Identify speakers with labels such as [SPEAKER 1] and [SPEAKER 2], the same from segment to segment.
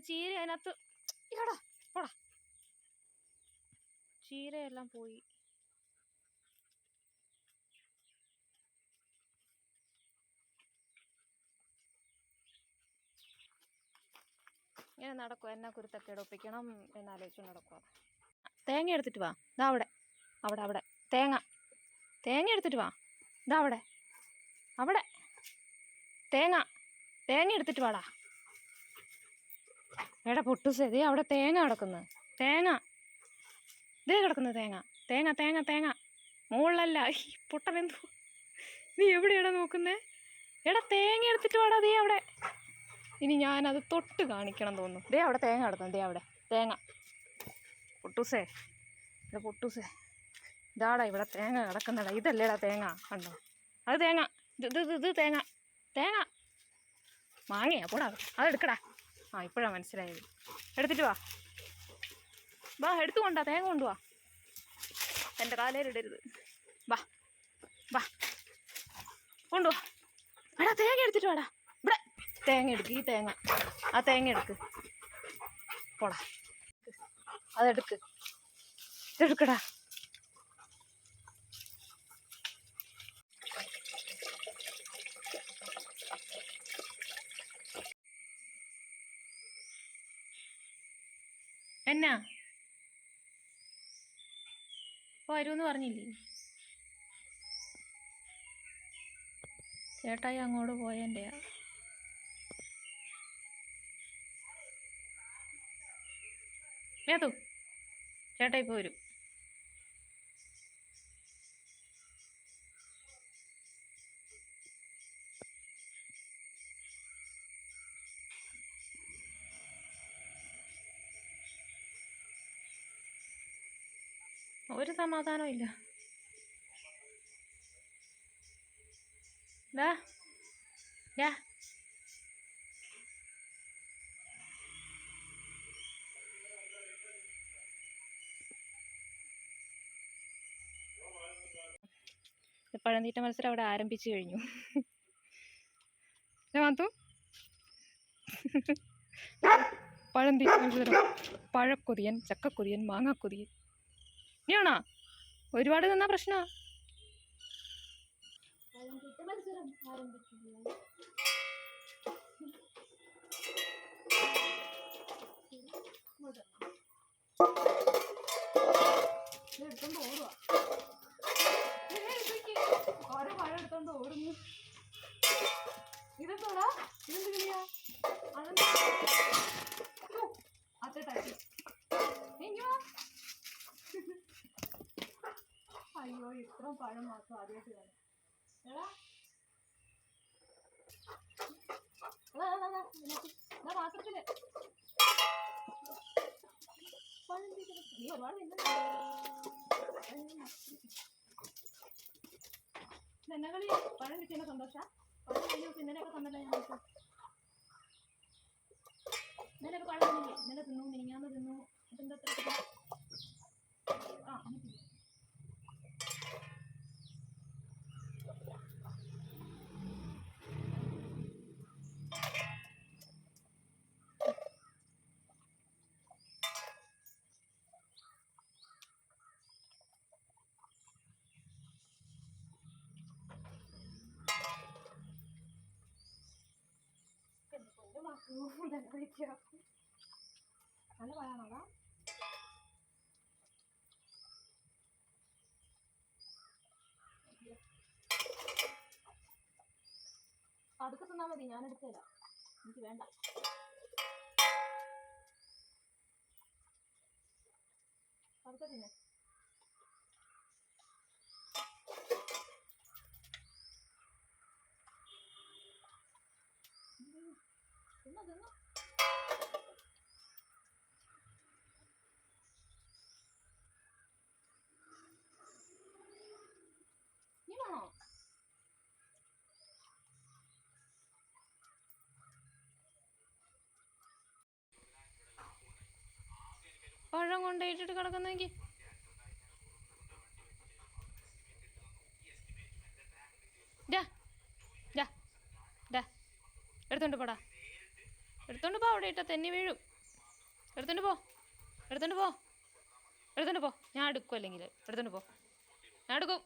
[SPEAKER 1] ചീര അതിനകത്ത് ഇടാ പോടാ. ചീരയെല്ലാം പോയി. ഇങ്ങനെ നടക്കുക എന്നാ കുരുത്തൊക്കെ ഒപ്പിക്കണം എന്നാലോചിച്ച് നടക്കുക തേങ്ങ എടുത്തിട്ട് വാ. ഇതാ അവിടെ. അവിടെ അവിടെ. തേങ്ങ. തേങ്ങ എടുത്തിട്ട് വാ. ഇതാ അവിടെ. അവിടെ. തേങ്ങ. തേങ്ങ എടുത്തിട്ട് വാടാ. എടാ പൊട്ടുസേ ദേ അവിടെ തേങ്ങ കിടക്കുന്നു. തേങ്ങ. ദേ കിടക്കുന്നു തേങ്ങ. തേങ്ങ തേങ്ങ തേങ്ങ. മുകളിലല്ല. പൊട്ടനെന്തു നീ എവിടെയാണ് നോക്കുന്നേ? എടാ തേങ്ങ എടുത്തിട്ട് വാടാ ദേ അവിടെ. ഇനി ഞാനത് തൊട്ട് കാണിക്കണം തോന്നുന്നു. ദേ അവിടെ തേങ്ങ കിടക്കുന്നു ദേ അവിടെ. തേങ്ങ. പൊട്ടൂസേ ഇവിടെ പൊട്ടൂസേ. ഇതാടാ ഇവിടെ തേങ്ങ കിടക്കുന്നടാ. ഇതല്ലേടാ തേങ്ങ. കണ്ടോ? അത് തേങ്ങ. ഇത് ഇത് ഇത് തേങ്ങ. തേങ്ങ. മാങ്ങയാ പോടാ. അതെടുക്കടാ ആ ഇപ്പോഴാണ് മനസ്സിലായത്. എടുത്തിട്ട് വാ. വാ എടുത്തു കൊണ്ടാ തേങ്ങ കൊണ്ടുവാ. എന്റെ കാലേലിടരുത് വാ വാ. കൊണ്ടുവാ. എടാ തേങ്ങ എടുത്തിട്ട് വാടാ. ഇവിടെ. തേങ്ങ എടുക്ക് ഈ തേങ്ങ. ആ തേങ്ങ എടുക്ക്. പോടാ. അതെടുക്ക്. ഇതെടുക്കടാ. എന്നാ വരുമെന്ന് പറഞ്ഞില്ലേ? ചേട്ടായി അങ്ങോട്ട് പോയതിന്റെയാ മേതു ചേട്ടായി ഇപ്പോൾ ഒരു സമാധാനവും ഇല്ല. പഴന്തീറ്റ മത്സരം അവിടെ ആരംഭിച്ചു കഴിഞ്ഞു. മാത്തു പഴന്തീറ്റ മത്സരം. പഴക്കൊതിയൻ ചക്കക്കൊതിയൻ മാങ്ങാക്കൊതിയൻ. ഇനിയാണോ ഒരുപാട് നിന്നാ പ്രശ്നമാ
[SPEAKER 2] Thank ആരംഭിക്കുകയാണ്.
[SPEAKER 1] അയ്യോ പഴം മാത്രം ആദ്യമായിട്ട് കാണാം എടാ. പാത്രത്തിൽ പഴം തീറ്റ- നീ ഒരുപാട് തിന്നുന്നുണ്ട്. കളി? പഴം കിട്ടിയ സന്തോഷ? പഴം കഴിഞ്ഞു ഇന്നലെയൊക്കെ തന്നല്ലോ ഞങ്ങൾക്ക് ഇന്നലെയൊക്കെ പഴം തിന്നില്ലേ? ഇന്നലെ തിന്നു മിനിങ്ങാന്ന് തിന്നു. ഇതെന്താ ആ വിളിക്കുക. നല്ല മതി ഞാൻ എടുത്തില്ല എനിക്ക് വേണ്ട. അടുത്ത പഴം കൊണ്ടേറ്റിട്ട് കിടക്കുന്നെങ്കിൽ എടുത്തോണ്ട് പോടാ. എടുത്തോണ്ട് പോ അവിടെ ഇട്ടാ തെന്നി വീഴും. എടുത്തോണ്ട് പോ. എടുത്തോണ്ട് പോ. എടുത്തോണ്ട് പോ. ഞാൻ എടുക്കും അല്ലെങ്കിൽ. എടുത്തോണ്ട് പോ. ഞാൻ എടുക്കും.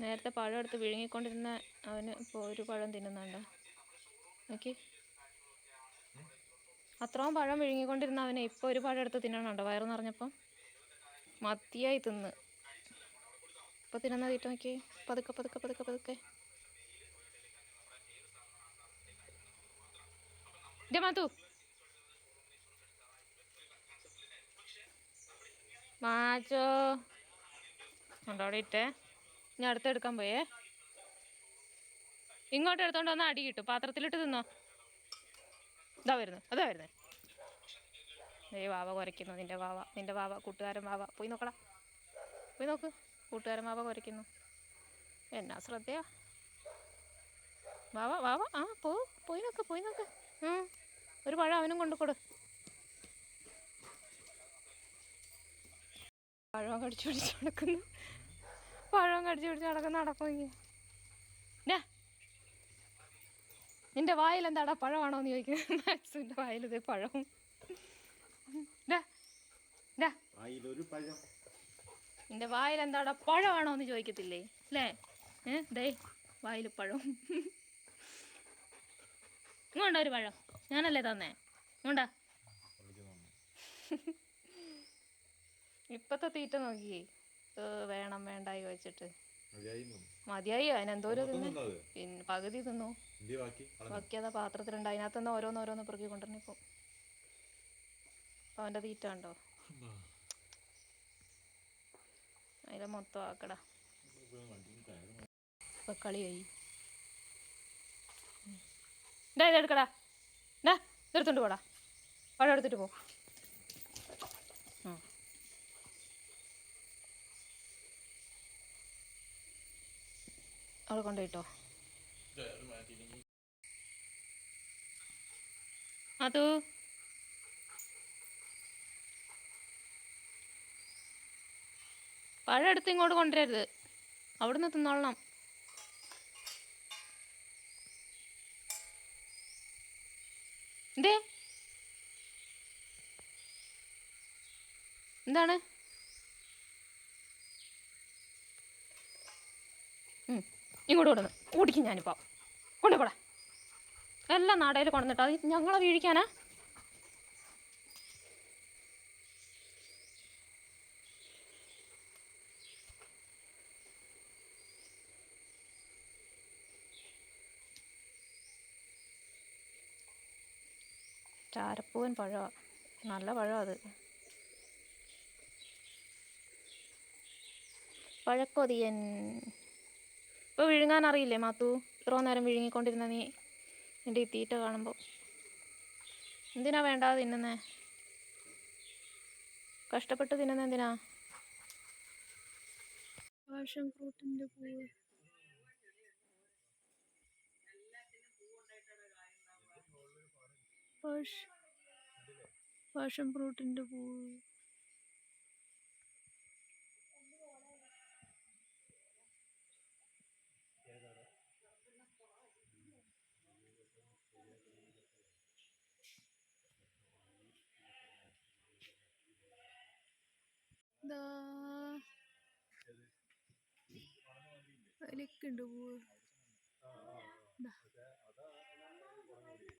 [SPEAKER 1] നേരത്തെ പഴം എടുത്ത് വിഴുങ്ങിക്കൊണ്ടിരുന്ന അവന് ഇപ്പോൾ ഒരു പഴം തിന്നുന്നുണ്ടോ. നോക്കി. അത്രയും പഴം വിഴുങ്ങിക്കൊണ്ടിരുന്ന അവന് ഇപ്പോൾ ഒരു പഴം എടുത്ത് തിന്നണുണ്ടോ? വയറ് നിറഞ്ഞപ്പം? മത്തിയായി തിന്ന്. ഇപ്പോൾ തിരുന്ന തീറ്റ നോക്കി. പതുക്കെ പതുക്കെ പതുക്കെ പതുക്കെ. മാതു മാത്തു മാച്ചോ ഉണ്ടോ അവിടെ ഇട്ടേ? ഞാൻ അടുത്തെടുക്കാൻ പോയേ. ഇങ്ങോട്ട് എടുത്തോണ്ട് വന്നാൽ അടി കിട്ടും. പാത്രത്തിലിട്ട് തിന്നോ. ഇതാ വരുന്നു അതാ വരുന്നത്. ഏ വാവ കുരയ്ക്കുന്നു നിന്റെ വാവ നിന്റെ വാവ കൂട്ടുകാരൻ വാവ. പോയി നോക്കടാ. പോയി നോക്ക് കൂട്ടുകാരൻ വാവ കുരയ്ക്കുന്നു. എന്നാ ശ്രദ്ധയാ. വാവ വാവ ആ പോ പോയി നോക്ക് പോയി നോക്ക്. ഒരു പഴം അവനും കൊണ്ടു കൊടു. പഴം കടിച്ചു പിടിച്ച് നടക്കുന്നു. പഴം കടിച്ചു പിടിച്ച് നടക്കുന്ന നടക്കുമെങ്കിൽ നിന്റെ വായിൽ എന്താടാ പഴമാണോ എന്ന് ചോദിക്കുന്നത് മാക്സിന്റെ വായിൽ ഇത് പഴം ഡാ ഡാ
[SPEAKER 3] അതിലൊരു പഴം
[SPEAKER 1] നിന്റെ വായിൽ എന്താടാ പഴമാണോ എന്ന് ചോദിക്കത്തില്ലേ? അല്ലേ ഏ ദേ വായിൽ പഴം. ഇങ്ങോണ്ട ഒരു പഴം. ഞാനല്ലേ തന്നേ. ഇങ്ങോണ്ടാ ഇപ്പത്തെ തീറ്റ നോക്കി വേണം വേണ്ടായി വെച്ചിട്ട്. മതിയായി അതിനെന്തോരോ തിന്ന്? പിന്നെ പകുതി തിന്നു. ബാക്കി അതാ പാത്രത്തിലുണ്ട്. അതിനകത്തുനിന്ന് ഓരോന്നോരോന്ന് ഓരോന്ന് കൊണ്ടുവരണിപ്പോ പെറുക്കി കൊണ്ടുവന്നിപ്പോ അവന്റെ തീറ്റ ഉണ്ടോ അതിലെ മൊത്തം ആക്കടാ. ഇപ്പൊ കളിയായി ഡാ ഇതെടുക്കടാ ഡാ ഇതെടുത്തോണ്ട് പോടാ. പഴം എടുത്തിട്ട് പോ. അവിടെ കൊണ്ടുപോയിട്ടോ അതോ പഴം എടുത്ത് ഇങ്ങോട്ട് കൊണ്ടുവരരുത്. അവിടുന്ന് തിന്നോളണം. എന്തേ? എന്താണ്? ഇങ്ങോട്ട് കൊണ്ടുവന്ന്. ഓടിക്കും ഞാനിപ്പോൾ കൊണ്ടുപോടാ. എല്ലാം നാടയിൽ കൊണ്ടുവന്നിട്ടാ? ഞങ്ങളെ വീഴിക്കാനാ? ചാരപ്പൂവൻ പഴമാണ് നല്ല പഴം അത്. പഴക്കൊതിയൻ. ഇപ്പോൾ വിഴുങ്ങാൻ അറിയില്ലേ മാത്തു? ഇത്ര നേരം വിഴുങ്ങിക്കൊണ്ടിരുന്ന നീ എന്റെ തീറ്റ കാണുമ്പോൾ എന്തിനാ വേണ്ടാതെ തിന്നുന്നേ? കഷ്ടപ്പെട്ട് തിന്നുന്ന എന്തിനാ?
[SPEAKER 2] പാഷൻ ഫ്രൂട്ടിന്റെ പൂവ് പാഷൻ ഫ്രൂട്ടിന്റെ അതിലൊക്കെ ഉണ്ട് പൂവ്.